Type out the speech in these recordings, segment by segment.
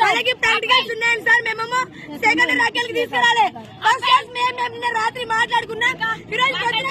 వాళ్ళకి ప్రాక్టికల్స్ ఉన్నాయండి సార్ మేమేమో సెకండ్ రాకెల్కి తీసుకురాలే ఫస్ట్ క్లాస్ మేము మేము నిన్న రాత్రి మాట్లాడుకున్నాం ఈ రోజు పొద్దున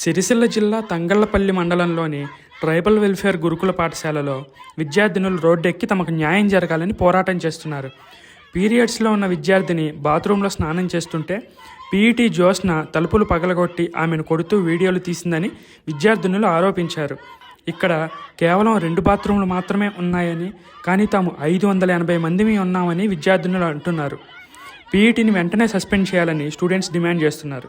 సిరిసిల్ల జిల్లా తంగళ్ళపల్లి మండలంలోని ట్రైబల్ వెల్ఫేర్ గురుకుల పాఠశాలలో విద్యార్థినులు రోడ్డెక్కి తమకు న్యాయం జరగాలని పోరాటం చేస్తున్నారు. పీరియడ్స్లో ఉన్న విద్యార్థిని బాత్రూంలో స్నానం చేస్తుంటే పీఈటీ జ్యోత్స్న తలుపులు పగలగొట్టి ఆమెను కొడుతూ వీడియోలు తీసిందని విద్యార్థినులు ఆరోపించారు. ఇక్కడ కేవలం రెండు బాత్రూంలు మాత్రమే ఉన్నాయని కానీ తాము ఐదు వందల ఎనభై మందిమి ఉన్నామని విద్యార్థినులు అంటున్నారు. పీఈటీని వెంటనే సస్పెండ్ చేయాలని స్టూడెంట్స్ డిమాండ్ చేస్తున్నారు.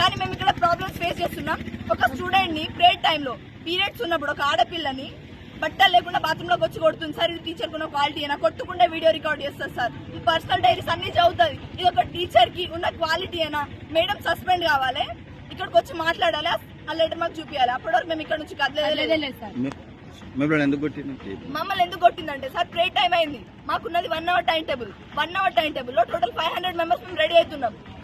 కానీ మేము ఇక్కడ ప్రాబ్లమ్స్ ఫేస్ చేస్తున్నాం. ఒక స్టూడెంట్ని ప్రేయర్ టైంలో పీరియడ్స్ ఉన్నప్పుడు ఒక ఆడపిల్లని బట్టలు లేకుండా బాత్రూమ్లోకి వచ్చి కొడుతుంది. సార్ ఇది టీచర్ కున్న క్వాలిటీ అయినా కొట్టుకుంటే వీడియో రికార్డ్ చేస్తారు సార్. ఈ పర్సనల్ డైరీస్ అన్ని చదువుతుంది. ఇది ఒక టీచర్కి ఉన్న క్వాలిటీ అయినా మేడం సస్పెండ్ కావాలి. ఇక్కడికి వచ్చి మాట్లాడాలి? ఆ లెటర్ మాకు చూపించాలి అప్పటి వరకు మేము ఇక్కడ నుంచి కదలేదు మిమ్మల్ని ఎందుకు కొట్టింది మమ్మల్ని ఎందుకు కొట్టిందంటే సార్ ప్రే టైం అయింది. మాకున్నది one hour time table one hour time టేబుల్లో టోటల్ ఫైవ్ హండ్రెడ్ మెంబర్స్ మేము రెడీ అవుతున్నాం.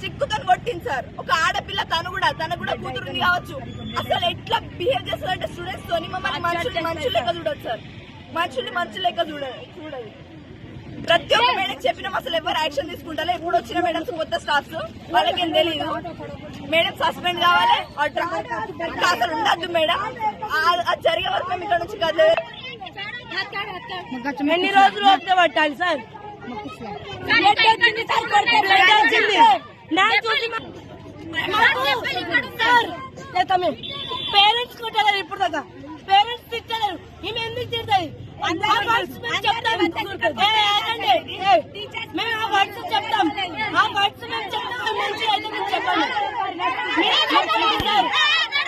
స్టిక్కుతో కొట్టింది సార్. ఒక ఆడపిల్ల తను కూడా తన కూడా కూతురుంది కావచ్చు. అసలు ఎట్లా బిహేవ్ చేస్తారంటే స్టూడెంట్స్ తోని మమ్మల్ని మనుషులు మనుషులు లెక్క చూడదు సార్. మనుషుల్ని మనుషులు లెక్క చూడదు చూడదు ప్రతి ఒక్క మేడం చెప్పినాం అసలు ఎవరు యాక్షన్ తీసుకుంటారో? ఇప్పుడు వచ్చిన మేడమ్స్ కొత్త స్టాఫ్స్? వాళ్ళకేం తెలియదు మేడం సస్పెండ్ కావాలి అసలు ఉండద్దు మేడం. ఆ- అది జరిగే వరకు మేము ఇక్కడ నుంచి కదలేదు ఎన్ని రోజులు వస్తే పట్టాలి సార్? పేరెంట్స్ కొట్టలేరు ఇప్పుడు దాకా. పేరెంట్స్ తిట్టలేరు ఈమె ఎందుకు తిడతాయి మేము ఆ వర్డ్స్ చెప్తాం. ఆ వర్డ్స్ మేము చెప్తాం. మంచి అయితే మేము చెప్పండి.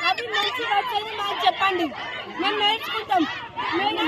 అవి మంచి వర్డ్స్ అయితే మాకు చెప్పండి. మేము నేర్చుకుంటాం. మేము